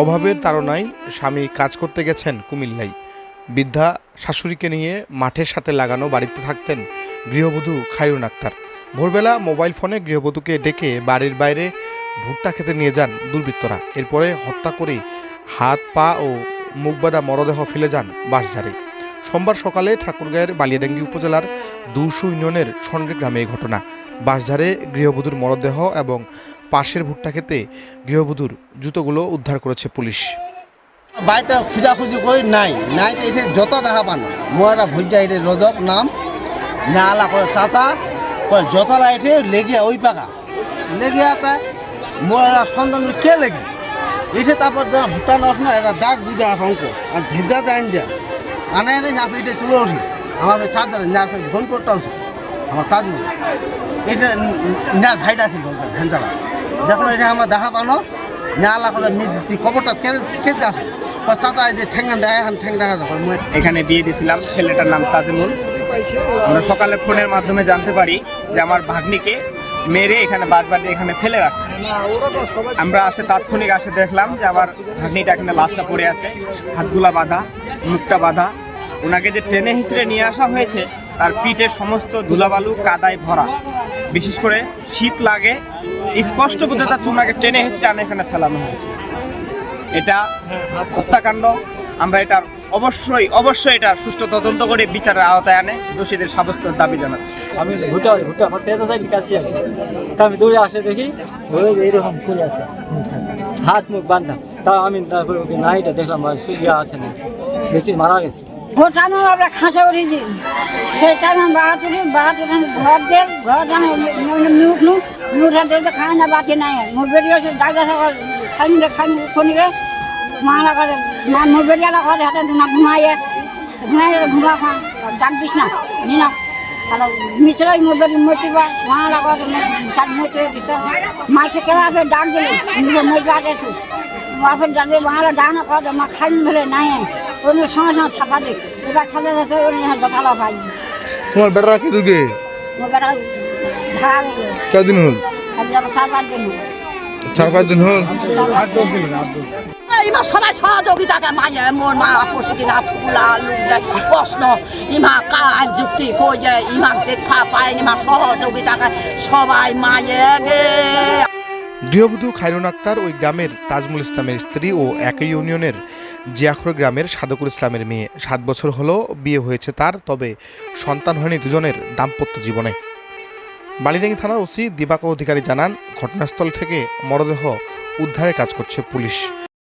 অভাবের তাড়নায় স্বামী কাজ করতে গেছেন কুমিল্লায়। বৃদ্ধা শাশুড়িকে নিয়ে মাঠের সাথে লাগানো বাড়িতে থাকতেন গৃহবধূ খায়রুন আক্তার। ভোরবেলা মোবাইল ফোনে গৃহবধূকে ডেকে বাড়ির বাইরে ভুট্টা খেতে নিয়ে যান দুর্বৃত্তরা। এরপরে হত্যা করে হাত, পা ও মুখ বাঁধা মরদেহ ফেলে যান বাঁশঝাড়ে। সোমবার সকালে ঠাকুরগাঁয়ের বালিয়াডাঙ্গি উপজেলার দুশো ইউনিয়নের সনগে গ্রামে এই ঘটনা। বাঁশঝাড়ে গৃহবধূর মরদেহ এবং পাশের ভুট্টা খেতে গৃহবধূর জুতোগুলো উদ্ধার করেছে পুলিশ। বাড়িতে খুঁজাখুঁজি করি, নাই। নাই তো এখানে যত দেখা পান। মোয়ারা ভুজা এটা রজব নাম। নালা করে চাচা করে যতলা এঠে লেগিয়া ওই পাকা। লেগিয়া তা মোয়ারা সন্তান কে লেগে? এসে তারপর ভুটান আসনা এটা দাগ বুঝা অঙ্ক। আর ধেজা দেন যা। আনে এনে নাফে এটা চলে আসি আমাকে চার্জারে নাফে ফোন করতে আসি আমার তাজমহল এটা না, ভাইটা আছে ভেঞ্জালা যখন এটা আমার দেখা পানো করে তুই খবরটা কেটে আসে দেখা এখন ঠেং দেখা মই এখানে বিয়ে দিয়েছিলাম, ছেলেটার নাম তাজমুল আমরা সকালে ফোনের মাধ্যমে জানতে পারি যে আমার ভাগ্নিকে মেরে এখানে বাদবাদে এখানে ফেলে রাখছে। আমরা আসে তাৎক্ষণিক আসে দেখলাম যে আমার ভাগ্নিটা এখানে লাশটা পড়ে আছে, হাতগুলা বাঁধা, মুখটা বাঁধা। ওনাকে যে ট্রেনে হিসেবে নিয়ে আসা হয়েছে, তার পিঠে সমস্ত ধুলাবালু, কাদায় ভরা। বিশেষ করে শীত লাগে, স্পষ্ট বোঝা যাচ্ছে ওনাকে টেনে হিচড়ে আনে এখানে ফেলানো হয়েছে। এটা হত্যাকাণ্ড, আমরা এটার অবশ্যই অবশ্যই এটা সুষ্ঠু তদন্ত করে বিচারের আওতায় আনে, দোষীদের সাব্যস্তের দাবি জানাচ্ছি। আমি ভুট্টা ভুট্টা আমার পেঁচা চাই কাছে তা আমি দৌড়ে আসে দেখি ওই এইরকম করে আছে। হাত মুখ বান্ধা। তা আমি তারপরে নাইটা দেখলাম শুয়ে আছে না। বেশি মারা গেছে। ভোটানো আমরা খাঁচা উঠেছি সেই টাইমে বাহাত উঠি বাহাত উঠান ঘর দেন ঘর জানো মিউট নু মিউট হাতে তো খায় না বাকি নাই মুখ বেরিয়ে আছে দাগা সকাল খাইনি খাইনি খাই খনিকে মালা করে মা মুখ বেরিয়ে করে হাতে ঘুমাইয়ে ঘুমাইয়ে ঘুমা ডাক দিস না নি মিশ্রাই মোর বেরি মতিবা মালা করে তার মতে ভিতর মাইকে কেবা ডাক দিলে নিজে মই বাজে তুই বাপের দাদে বাংলা ডানা করে মা খাই ধরে নাই অন্য সঙ্গে সঙ্গে ছাপা দিক এবার ছাপা দিতে অন্য দোকালা পাই তোমার বেড়া কি? দুগে মোর বেটা গেল কদিন হল? আর চার পাঁচ দিন চার পাঁচ দিন হল? ইমা সবাই সহযোগিতাকে মায়ে মোর মা পশুটি ফুলা প্রশ্ন, ইমা, কাজ, যুক্তি, কই যে দেখা পায় ইমা সবাই মায়ে গে। গৃহবধূ খায়রুন আক্তার ওই গ্রামের তাজমুল ইসলামের স্ত্রী ও একই ইউনিয়নের জিয়াখর গ্রামের সাদকুল ইসলামের মেয়ে। সাত বছর হলো বিয়ে হয়েছে তার, তবে সন্তান হয়নি দুজনের দাম্পত্য জীবনে। বালিডাঙ্গি থানার ওসি দিবাক অধিকারী জানান, ঘটনাস্থল থেকে মরদেহ উদ্ধারের কাজ করছে পুলিশ।